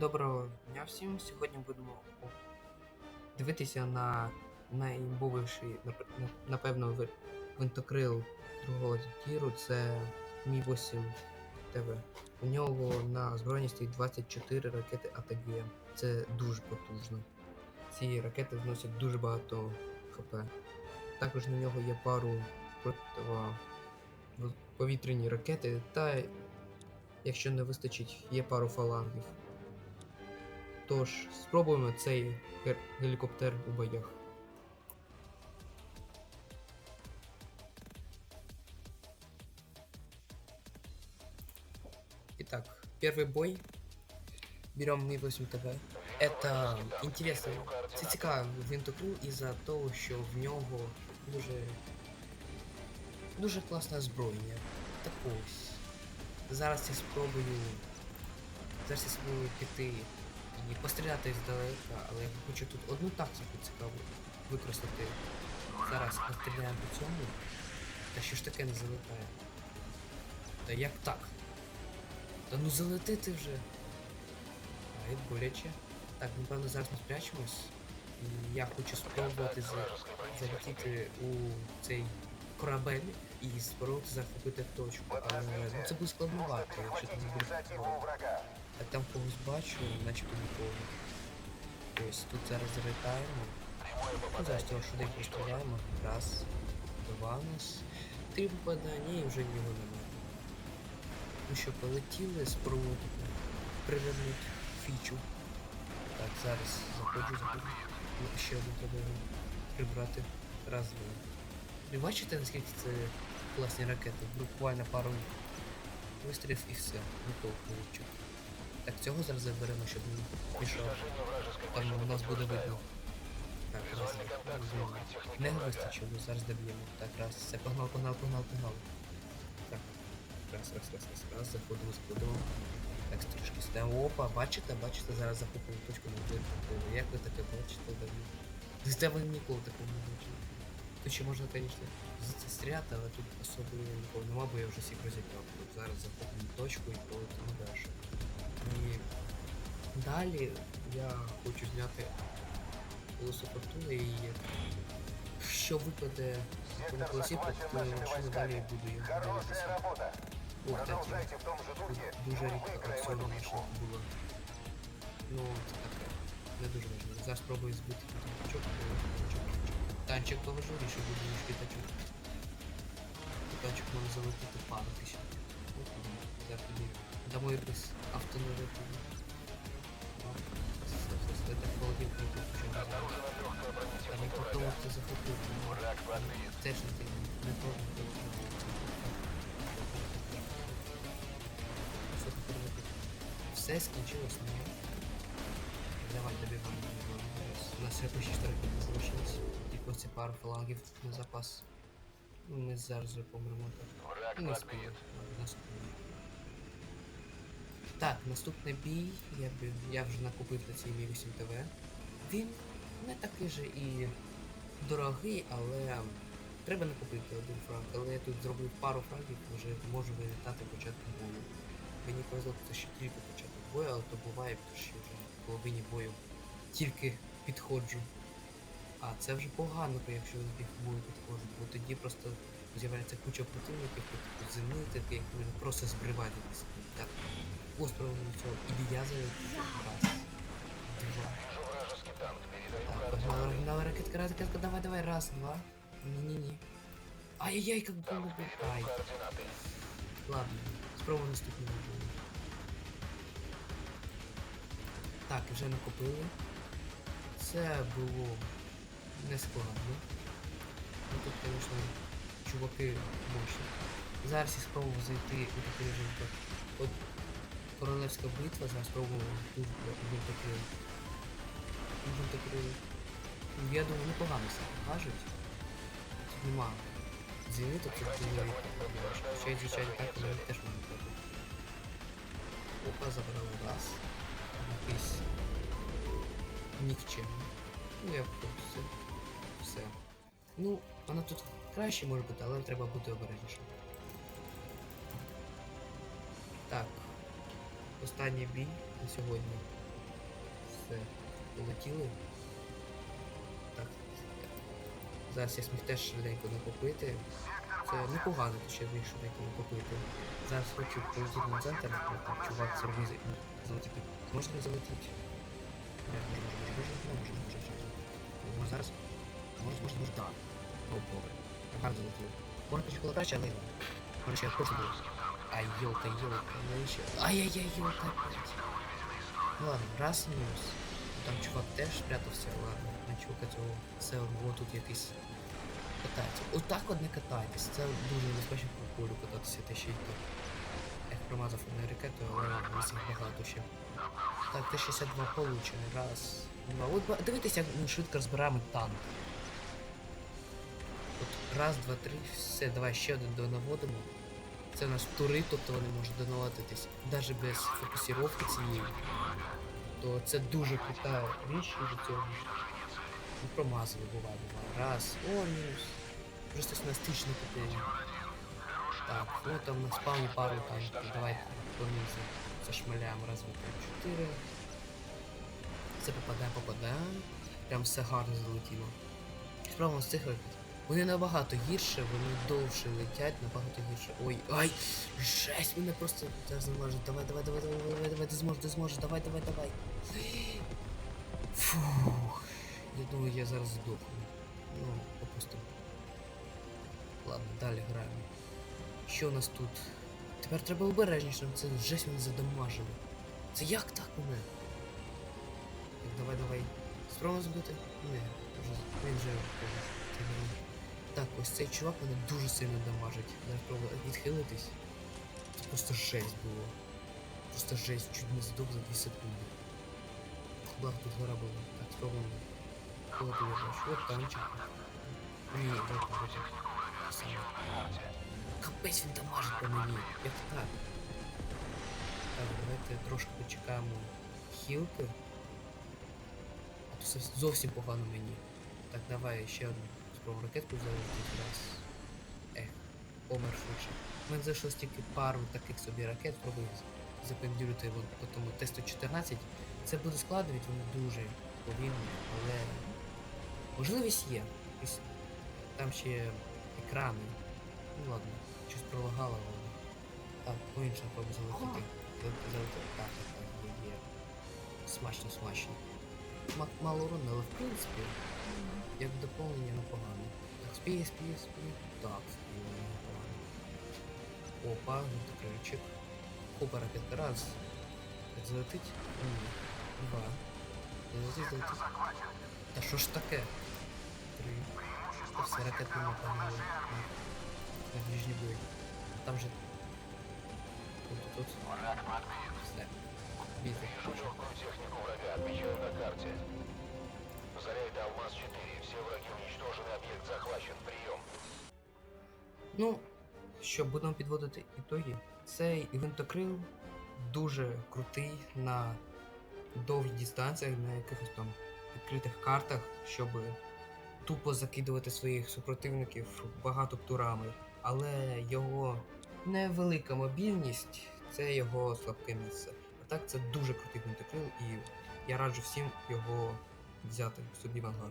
Доброго дня всім. Сьогодні будемо дивитися на нап- напевно, винтокрил другого тіру. Це Мі 8 ТВ. У нього на озброєнні стоїть 24 ракети АТГ. Це дуже потужно. Ці ракети вносять дуже багато ХП. Також на нього є пару повітряні ракети, та якщо не вистачить, є пару фалангів. Тож, спробуємо цей гер- гелікоптер у боях. Итак, первый бой. Берем Ми-8 ТВ. Это интересно. Це цікаво винтокрил із-за того, що в нього дуже. дуже класне озброєння. Так ось. Зараз я спробую. Зараз я спробую піти і постріляти здалека, але я хочу тут одну тактику цікаву використати. Зараз постріляємо по цьому. Та що ж таке не залетає? Та як так? Та ну залети ти вже. Ай, боляче. Так, напевно, зараз ми спрячемось. І я хочу спробувати за... залетіти у цей корабель і спробувати захопити точку. Але ну, це буде складновато, якщо ти не будеш. Так там когось бачу, начебто нікого. Ось тут зараз залітаємо. Ну, зараз цього швидко постріляємо. Раз, два у нас. Три попадання і вже його немає. Ну що, полетіли, спробувати привернути фічу. Так, зараз заходжу, заходжу. Ну, ще один треба прибрати. Раз, два. Ви бачите, наскільки це класні ракети? Буквально пару вистрілів і все. Готово получив. Так, цього зараз заберемо, щоб не мішав. Там у нас буде видно. Так, раз. Не вистачило, зараз доб'ємо. Так, раз. Все, погнал, погнал, погнал, погнал. Так. Раз, раз, раз, раз, раз, заходимо, заходимо. Так, трішки стаємо. Опа, бачите, бачите, зараз захопимо точку на вирку. Як ви таке бачите, давно? З тебе ніколи такого не бачили. Тут ще можна, звісно, з- стріляти, але тут особливо нікого нема, бо я вже всіх розібрав. Зараз захопимо точку і полетимо далі. Далі я хочу зняти колесо фортуни і що випаде на колесі, то машину далі буду його дивитися. Кстати, тут дуже рідко акціонна машинка була. Ну, це таке. Не дуже важливо. Зараз спробую збити п'ятачок, танчик поважливіше буде, ніж п'ятачок. П'ятачок може залетіти пару тисяч. Зараз тоді дамо якось автонавику. Не про того, хто захопив. Теж не ти не проти. Що тепер робити? Все скінчилось, ні. Давай добиваємо. У нас ще 6 не залишилось. Тільки ці пару фалангів на запас. Ну, ми зараз помремо так. Ну, не спимо. Наступний. Так, наступний бій. Я, б- я вже накупив на цій Мі 8 ТВ. Він не такий же і дорогий, але треба накупити один франк. Але я тут зробив пару франків, вже можу вилітати початку бою. Мені повезло, це ще тільки початок бою, але то буває, тому що вже в половині бою тільки підходжу. А це вже погано, якщо я збіг бою підходжу, бо тоді просто з'являється куча противників, типу зенити, які мене просто збривають. Так, ось цього. І я залетів. Раз. Два. Так, погнали, ракетка, ракетка, давай, давай, раз, два. Ні-ні-ні. Ай-яй-яй, как было бы. Ай. Ладно, спробуємо наступний. Так, вже накопили. Це було не складно. Ну тут, звісно, чуваки мощні. Зараз я спробую зайти у такий режим, от королевська битва, зараз спробуємо тут винтокрил. Винтокрил. Ну, Я думаю, непогано себе покажуть. Тут нема зениту, тут не й звичайно так, але теж можна робити. Опа, забрали раз. Якийсь нікчемний. Ну я просто все. Ну, вона тут краще може бути, але треба бути обережнішим. Так. Останній бій на сьогодні. Все, полетіли. Так. Зараз я сміг теж швиденько накопити. Це непогано, те, що я зміг швиденько накопити. Зараз хочу полетіти на центр, так там чувак зробив залетіти. Можна залетіти? Можна, можна, можна, можна, можна. Зараз. Можна, можна, можна, так. О, добре. Гарно залетів. Можна трішки краще, але... Короче, я просто буду. Ай, ёлка, ёлка, ну еще. Ай-яй-яй, ёлка. Ну ладно, раз минус. Там чувак теж спрятався, ладно. На чувака цього все одно тут якийсь катається. Отак от не катайтесь. Це дуже небезпечно по полю кататися, та ще й так. Ех, промазав одну ракету, але ладно, всіх багато ще. Так, Т-62 получений. Раз, два. От дивитися, як ми швидко розбираємо танк. От раз, два, три, все, давай ще один донаводимо. Це у нас тури, тобто вони можуть донаводитись навіть без фокусировки цієї. То це дуже крута річ від цього. Ну, промазали, буває, буває. Раз. Мінус. Просто снастично купили. Так, ну там на спавні пару танків. Давай понизу. Зашмаляємо раз, два, три, чотири. Це попадаємо, попадаємо. Прям все гарно залетіло. Спробуємо з цих ракет. Вони набагато гірше, вони довше летять, набагато гірше. Ой, ай! Жесть, мене просто зараз не. Давай, давай, давай, давай, давай, давай, ти зможеш, ти зможеш, давай, давай, давай. Фух. Я думаю, я зараз здохну. Ну, попустимо. Ладно, далі граємо. Що у нас тут? Тепер треба обережніше, це жесть мене задамажили. Це як так мене? Так, давай, давай. Спробуємо збити? Не, вже, він вже Так, ось цей чувак мене дуже сильно дамажить. Зараз спробую відхилитись. Це просто жесть було. Просто жесть, чуть не здох за 2 секунди. Благо тут гора була. Так, спробуємо. Кого ти я бачу? От танчик. Ні, давай, давай. Саме. Капець він дамажить по мені. Як так? Так, давайте трошки почекаємо хілки. А то зовсім погано мені. Так, давай ще одну спробую ракетку залетіти раз. Ех, помер швидше. У мене залишилось тільки пару таких собі ракет, спробую запендюрити вон по тому Т-114. Це буде складно, ведь вони дуже повільні, але можливість є. Там ще є екрани. Ну ладно, щось пролагало, але. Так, по-іншому пробую залетіти. Залетіти, залетіти. Так, так, є. Смачно, смачно. Мало урон, але в принципі, як доповнення непогано. Так, спіє, спіє, спіє. Так, спіє, непогано. Опа, кричик. Опа, ракетка, раз. Залетить? Ні. Два. Залетить, залетить. Та що ж таке? Три. Та все, ракет нема погнали. На, ближній бой. Там же... Тут, тут. Все. Бійте. Легкую технику врага отмечаю на карте. Заряд Алмаз-4. Все враги уничтожены, объект захвачен. Прием. Ну, що, будемо підводити ітоги. Цей івентокрил дуже крутий на довгих дистанціях, на якихось там відкритих картах, щоб тупо закидувати своїх супротивників багато турами. Але його невелика мобільність це його слабке місце. А так це дуже крутий івентокрил, і я раджу всім його взяти собі в ангар.